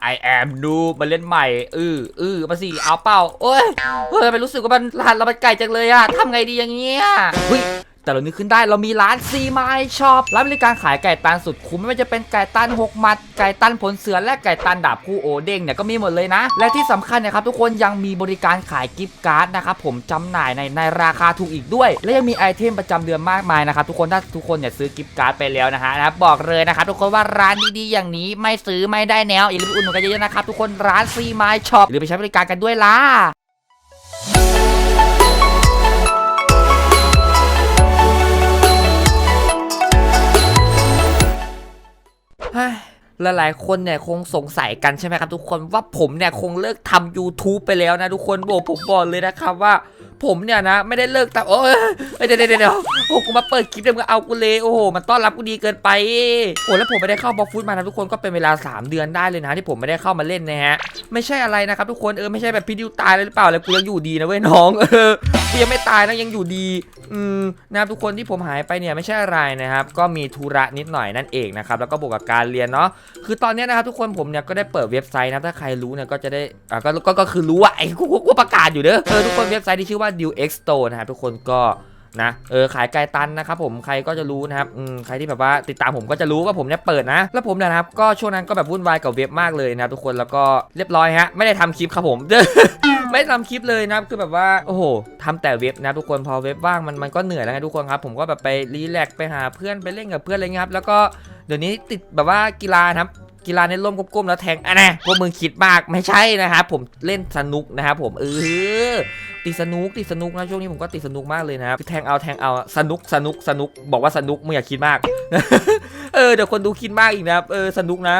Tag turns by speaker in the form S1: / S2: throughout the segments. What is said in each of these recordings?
S1: ไอแอมนูมาเล่นใหม่อืออือมาสิเอาเป้าโอ้ยเฮ้ยไปรู้สึกว่ามันรหัสเรามันไกลจังเลยอะทำไงดีอย่างเงี้ยเฮ้ย แต่เรานึกขึ้นได้เรามีร้านซีไมช็อปร้านบริการขายไก่ตันสุดคุ้มไม่ว่าจะเป็นไก่ตันหกมัด ไก่ตันผลเสือและไก่ตันดาบคู่โอเด้งเนี่ยก็มีหมดเลยนะ และที่สำคัญนะครับทุกคนยังมีบริการขายกิฟต์การ์ดนะครับผมจำหน่ายในในราคาถูกอีกด้วย และยังมีไอเทมประจำเดือนมากมายนะครับทุกคนถ้าทุกคนเนี่ยซื้อกิฟต์การ์ดไปแล้วนะฮะนะครับบอกเลยนะครับทุกคนว่าร้านดีๆอย่างนี้ไม่ซื้อไม่ได้แนวอย่าลืมอุดหนุนกันเยอะๆนะครับทุกคนร้านซีไมช็อปหรือไปใช้บริการกันด้วยล่ะ ลหลายๆ คนเนี่ยคงสงสัยกันใช่ไหมครับทุกคนว่าผมเนี่ยคงเลิกทำ YouTube ไปแล้วนะทุกคนโอ้ผมบอกเลยนะครับว่า ผมเนี่ยนะไม่ได้เลิกทำโอ้ยเอ้ยเดี๋ยวเดี๋ยวเดี๋ยว โอ้กูมาเปิดคลิปเดี๋ยวมึงเอากูเลยโอ้โหมันต้อนรับกูดีเกินไปโอ้แล้วผมไม่ได้เข้าบล็อกฟุตมานะทุกคนก็เป็นเวลา 3 เดือนได้เลยนะที่ผมไม่ได้เข้ามาเล่นนะฮะไม่ใช่อะไรนะครับทุกคนเออไม่ใช่แบบพี่ดิวตายเลยหรือเปล่าเลยกูยังอยู่ดีนะเว้ยน้องเออกูยังไม่ตายนะยังอยู่ดี อืมนะครับทุกคนที่ผมหายไปเนี่ยไม่ใช่อะไรนะครับก็มีธุระนิดหน่อยนั่นเองนะครับแล้วก็บวกกับการเรียนเนาะคือตอนนี้นะครับทุกคนผมเนี่ยก็ได้เปิดเว็บไซต์นะถ้าใครรู้เนี่ยก็จะได้อ่าก็ก็คือรู้ว่าไอ้กูกูประกาศอยู่เด้อเออทุกคนเว็บไซต์ที่ชื่อว่า Deal X Store นะครับทุกคนก็ นะเออขายไก่ตันนะครับผมใครก็จะรู้นะครับอืมใครที่แบบว่าติดตามผมก็จะรู้ว่าผมเนี่ยเปิดนะ แล้วผมนะครับก็ช่วงนั้นก็แบบวุ่นวายกับเว็บมากเลยนะทุกคนแล้วก็เรียบร้อยฮะไม่ได้ทำคลิปครับผมไม่ได้ทำคลิปเลยนะครับคือแบบว่าโอ้โหทำแต่เว็บนะทุกคนพอเว็บว่างมันมันก็เหนื่อยแล้วไงทุกคนครับผมก็แบบไปรีแลกซ์ไปหาเพื่อนไปเล่นกับเพื่อนอะไรเงี้ยครับแล้วก็เดี๋ยวนี้ติดแบบว่ากีฬานะครับ กีฬาในร่มก้มๆแล้วแทงอะนะพวกมึงคิดมากไม่ใช่นะครับผมเล่นสนุกนะครับผมเออติดสนุกติดสนุกนะช่วงนี้ผมก็ติดสนุกมากเลยนะครับแทงเอาแทงเอาสนุกสนุกสนุกบอกว่าสนุกมึงอย่าคิดมาก เออเดี๋ยวคนดูคิดมากอีกนะครับเออสนุกนะ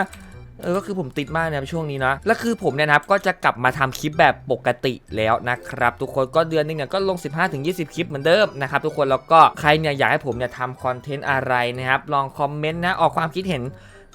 S1: เออก็คือผมติดมากนะช่วงนี้นะ แล้วคือผมเนี่ยนะครับก็จะกลับมาทำคลิปแบบปกติแล้วนะครับ ทุกคนก็เดือนหนึงเนี่ยก็ลง 15-20 คลิปเหมือนเดิมนะครับทุกคนแล้วก็ใครเนี่ยอยากให้ผมเนี่ยทำคอนเทนต์อะไรนะครับลองคอมเมนต์นะออกความคิดเห็น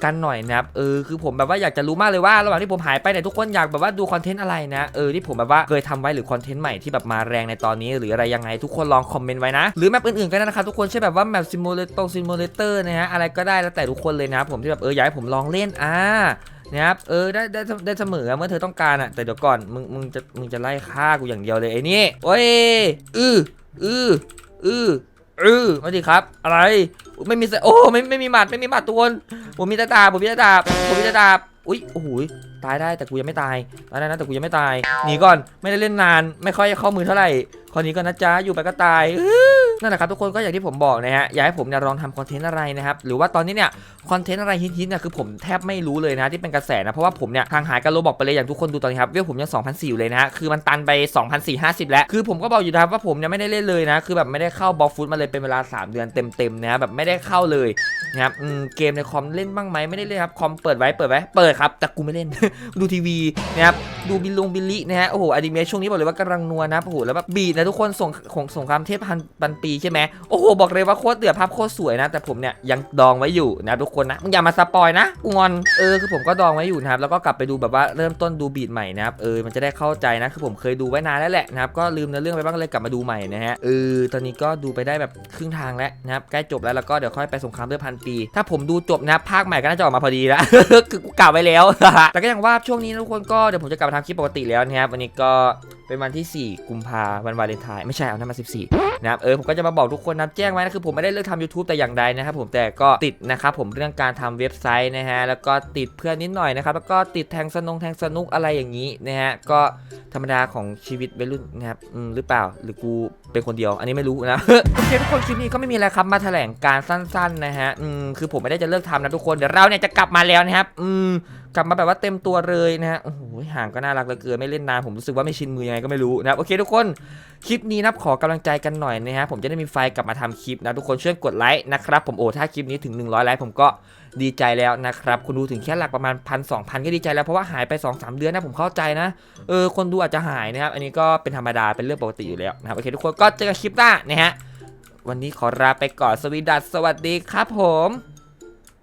S1: กันหน่อยนะครับเออคือผมแบบว่าอยากจะรู้มากเลยว่าระหว่างที่ผมหายไปเนี่ยทุกคนอยากแบบว่าดูคอนเทนต์อะไรนะเออที่ผมแบบว่าเคยทำไว้หรือคอนเทนต์ใหม่ที่แบบมาแรงในตอนนี้หรืออะไรยังไงทุกคนลองคอมเมนต์ไว้นะ หรือแมปอื่นๆก็ได้นะครับทุกคนใช่แบบว่าแมปซิมูเลตซิมูเลเตอร์นะฮะอะไรก็ได้แล้วแต่ทุกคนเลยนะครับผมที่แบบเอออยากให้ผมลองเล่นอ่านะครับเออได้ได้ได้เสมอเมื่อเธอต้องการอะแต่เดี๋ยวก่อนมึงมึงจะมึงจะไล่ฆ่ากูอย่างเดียวเลยไอ้นี่โอ้ยอืออืออือ เออมาดิครับ อะไรไม่มีโอ้ไม่ไม่มีหมัดไม่มีหมัดทุกคนผมมีตาดาผมมีตาดาผมมีตาดาอุ้ยโอ้โหยตายได้แต่กูยังไม่ตายตายได้นะแต่กูยังไม่ตายหนีก่อนไม่ได้เล่นนาน ไม่ค่อยเข้ามือเท่าไหร่คราวนี้ก็นะจ๊ะอยู่ไปก็ตายออ นั่นแหละครับทุกคนก็อย่างที่ผมบอกนะฮะอยากให้ผมเนี่ยลองทำคอนเทนต์อะไรนะครับหรือว่าตอนนี้เนี่ยคอนเทนต์อะไรฮิตๆเนี่ยคือผมแทบไม่รู้เลยนะที่เป็นกระแสนะเพราะว่าผมเนี่ยห่างหายกันโรบอกไปเลยอย่างทุกคนดูตอนนี้ครับเวผมยัง2,004อยู่เลยนะฮะคือมันตันไป 2,450 แล้ว คือผมก็บอกอยู่นะครับว่าผมเนี่ยไม่ได้เล่นเลยนะคือแบบไม่ได้เข้าบอลฟุตมาเลยเป็นเวลา 3 เดือนเต็มๆนะแบบไม่ได้เข้าเลยนะครับเกมในคอมเล่นบ้างไหมไม่ได้เล่นครับคอมเปิดไว้เปิดไว้เปิดครับแต่กูไม่เล่นดูทีวีนะครับดูบิลลงบิลลี่นะฮะโอ้โหอนิเมะช่วงนี้บอกเลยว่ากำลังนัวนะโอ้โหแล้วแบบบีดนะทุกคนส่งของสงครามเทพพันพันปีใช่ไหมโอ้โหบอกเลยว่าโคตรเดือดภาพโคตรสวยนะ แต่ผมเนี่ยยังดองไว้อยู่นะทุกคนนะมึงอย่ามาสปอยนะกูงอนเออคือผมก็ดองไว้อยู่นะครับแล้วก็กลับไปดูแบบว่าเริ่มต้นดูบีดใหม่นะครับเออมันจะได้เข้าใจนะคือผมเคยดูไว้นานแล้วแหละนะครับก็ลืมเนื้อเรื่องไปบ้างเลยกลับมาดูใหม่นะฮะเออตอนนี้ก็ดูไปได้แบบครึ่งทางแล้วนะครับใกล้จบแล้วแล้วก็เดี๋ยวค่อยไปสงครามเรื่อพันปีถ้าผมดูจบนะครับภาคใหม่ก็น่าจะออกมาพอดีแล้วคือกูกล่าวไว้แล้วแต่ก็อย่างว่าช่วงนี้ทุกคนก็เดี๋ยวผมจะกลับมาทำคลิปปกติแล้วนะครับวันนี้ก็ เป็นวันที่ 4 กุมภาวันวาเลนไทน์ไม่ใช่เอานั่นมา 14 นะครับเออผมก็จะมาบอกทุกคนนะแจ้งไว้นะคือผมไม่ได้เลิกทำ YouTube แต่อย่างใดนะครับผมแต่ก็ติดนะครับผมเรื่องการทำเว็บไซต์นะฮะแล้วก็ติดเพื่อนนิดหน่อยนะครับแล้วก็ติดแทงสนงแทงสนุกอะไรอย่างนี้นะฮะก็ธรรมดาของชีวิตวัยรุ่นนะครับอืมหรือเปล่าหรือกูเป็นคนเดียว อันนี้ไม่รู้นะโอเคทุกคนคลิปนี้ก็ไม่มีอะไรครับมาแถลงการสั้นๆนะฮะอืมคือผมไม่ได้จะเลิกทำนะทุกคนเดี๋ยวเราเนี่ยจะกลับมาแล้วนะครับอืม กลับมาแบบว่าเต็มตัวเลยนะฮะโอ้โหห่างก็น่ารักเหลือเกินไม่เล่นนานผมรู้สึกว่าไม่ชินมือยังไงก็ไม่รู้นะโอเคทุกคนคลิปนี้นะขอกำลังใจกันหน่อยนะฮะผมจะได้มีไฟกลับมาทำคลิปนะทุกคนช่วยกดไลค์นะครับผมโอ้ถ้าคลิปนี้ถึง 100ไลค์ผมก็ดีใจแล้วนะครับคุณดูถึงแค่หลักประมาณพันสองพันก็ดีใจแล้วเพราะว่าหายไป 2-3 เดือนนะผมเข้าใจนะเออคนดูอาจจะหายนะครับอันนี้ก็เป็นธรรมดาเป็นเรื่องปกติอยู่แล้วนะครับโอเคทุกคนก็เจอกันคลิปหน้านะฮะวันนี้ขอลาไปก่อนสวีดัสสวัสดีครับผม